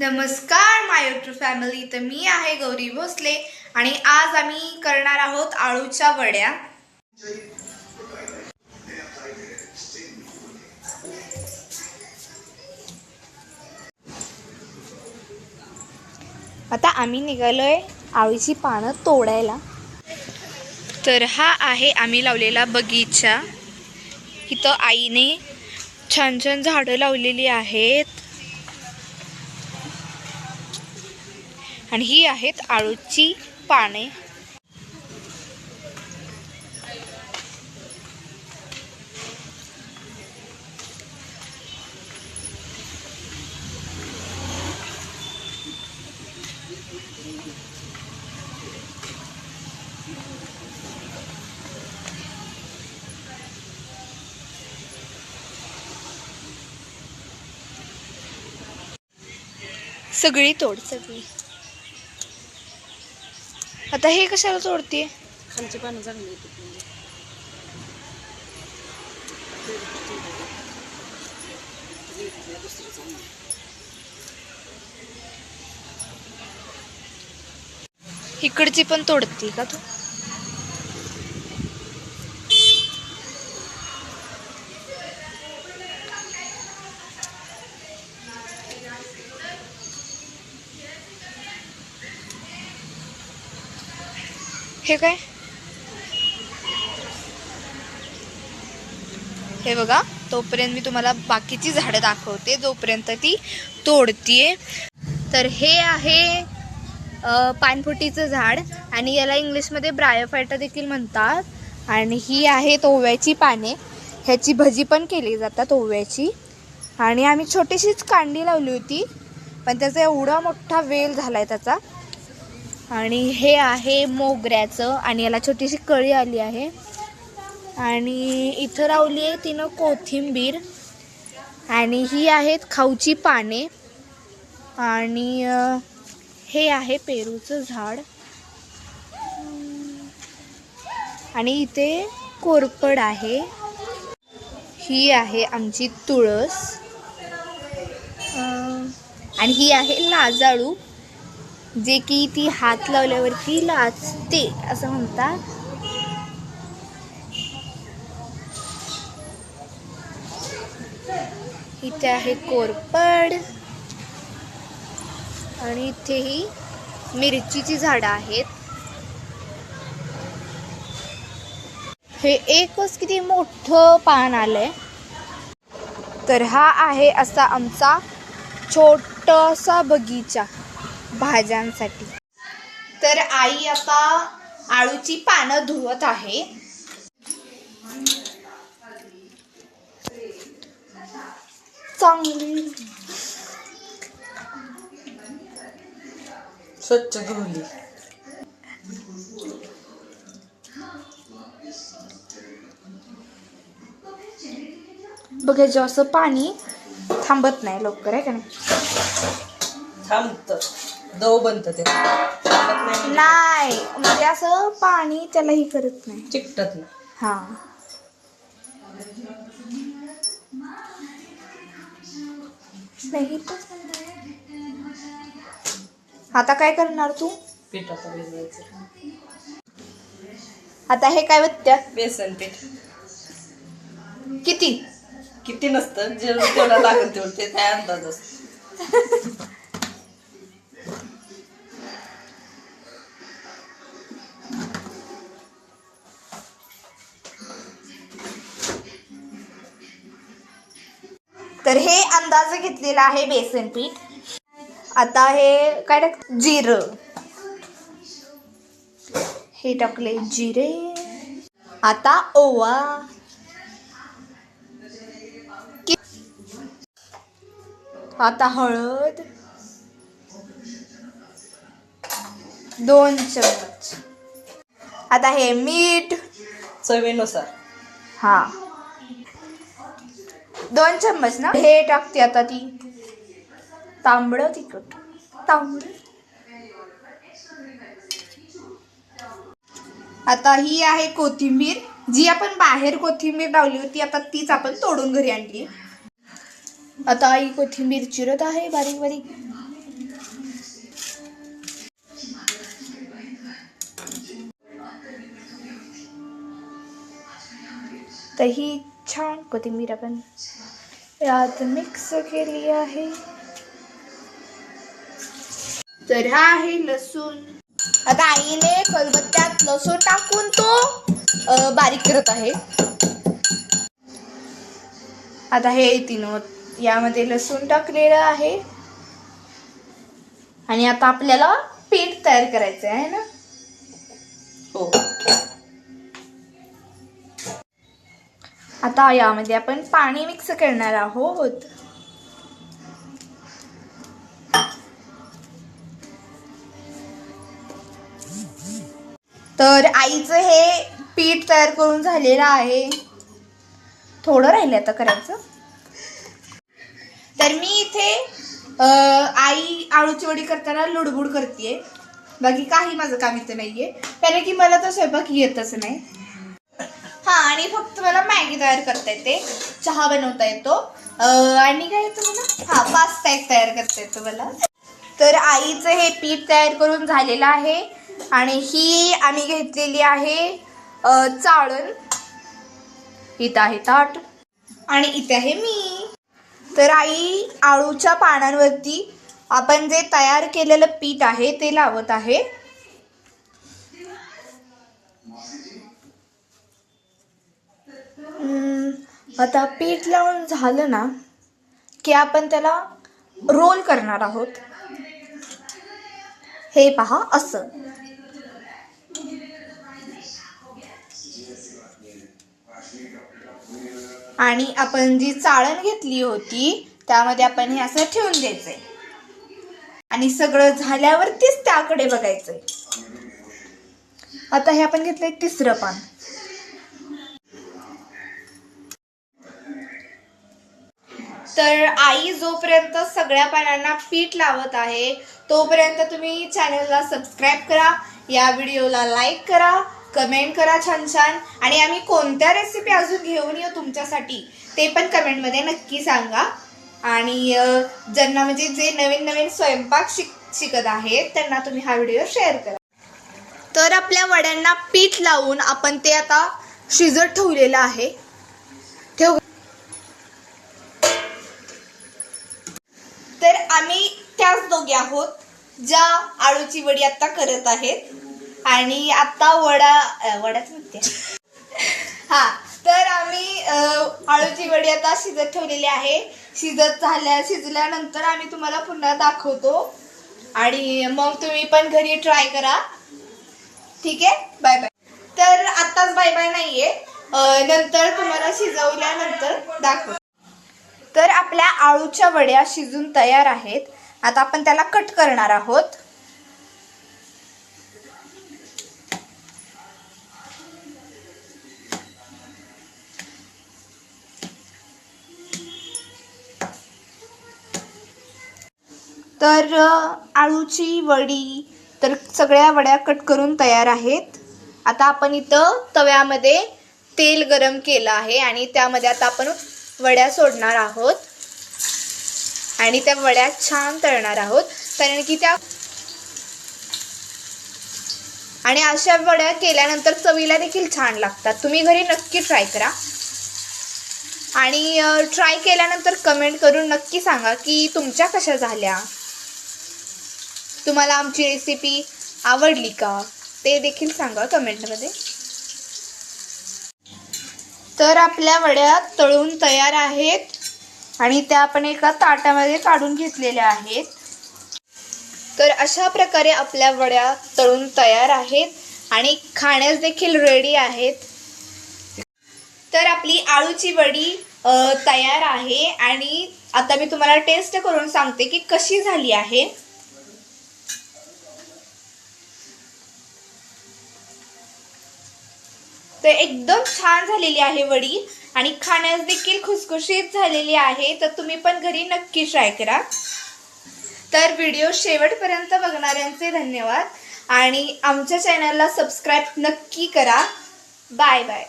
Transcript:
नमस्कार माय YouTube family तर मी आहे गौरी भोसले आणि आज आम्ही करणार आहोत आळूच्या वड्या. आता आम्ही निघालोय आळूची पानं तोडायला. तर हा आहे आम्ही लावलेला बगीचा. इथं आईने छान छान झाडं लावलेली आहेत. आणि ही आहेत आळूची पाने. सगळी तोड सगळी. आता हे कशाला तोडते खालची पानं चांगली येतात म्हणजे इकडची पण तोडते का तू? हे काय? हे बघा तोपर्यंत मी तुम्हाला बाकीची झाडं दाखवते. जोपर्यंत ती तोडतीये. तर हे आहे पानफुटीचं झाड. आणि याला इंग्लिशमध्ये ब्रायोफायटा देखील म्हणतात. आणि ही आहेत ओव्याची पाने. ह्याची भजी पण केली जातात ओव्याची आणि आम्ही छोटीशीच कांडी लावली होती. पण त्याचा एवढा मोठा वेल झाला आहे त्याचा. आणि हे आहे मोगऱ्याचं आणि याला छोटीशी कळी आली आहे. आणि इथं लावली आहे तिनं कोथिंबीर आणि ही आहेत खाऊची पाने. आणि हे आहे पेरूचं झाड. आणि इथे कोरपड आहे. ही आहे आमची तुळस. आणि ही आहे लाजाळू. जे की ती हात लावल्यावरती लाचते असं म्हणतात. इथे आहे कोरपड. आणि इथेही मिरचीची झाडं आहेत. हे एकच किती मोठं पान आलंय. तर हा आहे असा आमचा छोटासा बगीचा. भाज्यांसाठी. तर आई आता आळूची पानं धुवत आहे. चांगली. स्वच्छ धुवली बघायचं असं पाणी थांबत नाही लवकर आहे का नाही? थांबत. दव बनत ते. नाही म्हणजे असं पाणी त्यालाही करत नाही. चिकटत नाही. हा. नाही आता काय करणार तू? आता भिजवायचं. आता हे काय बघत्यात बेसन पीठ. किती? किती नसतं जे तेवढा लागेल तेवढं ते काय अंदाज असतो. तर हे अंदाज घेतलेला आहे बेसन पीठ. आता हे काय टाक जिरं. हे टाकले जिरे. आता ओवा. आता हळद. दोन चमच आता हे मीठ. चवीनुसार. हा. दोन चम्मच ना? हे टाकते आता ती. तांबडं तिखट. तांबड. आता ही आहे कोथिंबीर. जी आपण बाहेर कोथिंबीर लावली होती आता तीच आपण तोडून घरी आणली. आता ही कोथिंबीर चिरत आहे बारीक बारीक. तर ही छान कोथिंबीर आपण यात मिक्स केली आहे. तर हा आहे लसूण. आता आईने खलबत्त्यात लसूण टाकून तो बारीक करत आहे. आता हे तिनं यामध्ये लसूण टाकलेलं आहे. आणि आता आपल्याला पीठ तयार करायचं आहे ना? हो. आता यामध्ये म्हणजे आपण पाणी मिक्स करणार आहोत. तर आईचं हे पीठ तयार करून झालेलं आहे. थोडं राहिलं आता करायचं. तर मी इथे आई आळूची वडी करताना लुडबुड करते बाकी काही माझं काम इथं नाहीये. कारण की मला तर स्वयंपाक येतच नाही. हा आणि फक्त मला मॅगी तयार करता येते. चहा बनवता येतो. आणि काय येतं मला? हा पास्ता एक तयार करता येतो मला. तर आईचं हे पीठ तयार करून झालेलं आहे. आणि ही आम्ही घेतलेली आहे चाळण. इथं आहे ताट. आणि इथे आहे मी. तर आई आळूच्या पानांवरती आपण जे तयार केलेलं पीठ आहे ते लावत आहे. आता पीठ लावून झालं ना की आपण त्याला रोल करणार आहोत. हे पहा असं. आणि आपण जी चाळण घेतली होती त्यामध्ये आपण हे असं ठेवून द्यायचंय. आणि सगळं झाल्यावरतीच त्याकडे बघायचंय. आता हे आपण घेतलंय तिसरं पान. तर आई जोपर्यंत सगळ्या पानांना पीठ लावत आहे तोपर्यंत तुम्ही चॅनलला सबस्क्राईब करा या व्हिडिओला लाईक करा कमेंट करा छान छान आणि आम्ही कोणत्या रेसिपी अजून घेऊन येऊ तुमच्यासाठी ते पण कमेंटमध्ये नक्की सांगा. आणि ज्यांना म्हणजे जे नवीन नवीन स्वयंपाक शिक शिकत आहेत त्यांना तुम्ही हा व्हिडिओ शेअर करा. तर आपल्या वड्यांना पीठ लावून आपण ते आता शिजत ठेवलेलं आहे. ठेव तर आम्ही त्याच दोघे आहोत ज्या आळूची वडी आता करत आहेत. आणि आता वडा वडाच म्हणते. हा तर आम्ही आळूची वडी आता शिजत ठेवलेली आहे. शिजत झाल्या शिजल्यानंतर आम्ही तुम्हाला पुन्हा दाखवतो. आणि मग तुम्ही पण घरी ट्राय करा. ठीक आहे? Bye bye. तर आत्ताच बाय बाय नाहीये. आहे नंतर तुम्हाला शिजवल्यानंतर दाखव तर आपल्या आळूच्या वड्या शिजून तयार आहेत. आता आपण त्याला कट करणार आहोत. तर आळूची वडी तर सगळ्या वड्या कट करून तयार आहेत. आता आपण इथं तव्यामध्ये तेल गरम केलं आहे आणि त्यामध्ये आता आपण वड्या सोडणार आहोत. आणि त्या वड्या छान तळणार आहोत. कारण की त्या आणि अशा वड्या केल्यानंतर चवीला देखील छान लागतात. तुम्ही घरी नक्की ट्राय करा. आणि ट्राय केल्यानंतर कमेंट करून नक्की सांगा की तुमच्या कशा झाल्या? तुम्हाला आमची रेसिपी आवडली का? ते देखील सांगा कमेंटमध्ये तर आपल्या वड्या तळून तयार आहेत आणि त्या आपण एका ताटामध्ये काढून घेतलेल्या आहेत. तर अशा प्रकारे आपल्या वड्या तळून तयार आहेत आणि खाण्यास देखील रेडी आहेत. तर आपली आळूची वडी तयार आहे आणि आता मी तुम्हाला टेस्ट करून सांगते की कशी झाली आहे. तर एकदम छान झालेली आहे वडी. आणि खाण्यास देखील खुसखुशीत झालेली आहे. तर तुम्ही पण घरी नक्की ट्राय करा. तर व्हिडिओ शेवटपर्यंत बघणाऱ्यांचे धन्यवाद. आणि आमच्या चॅनलला सबस्क्राईब नक्की करा. Bye bye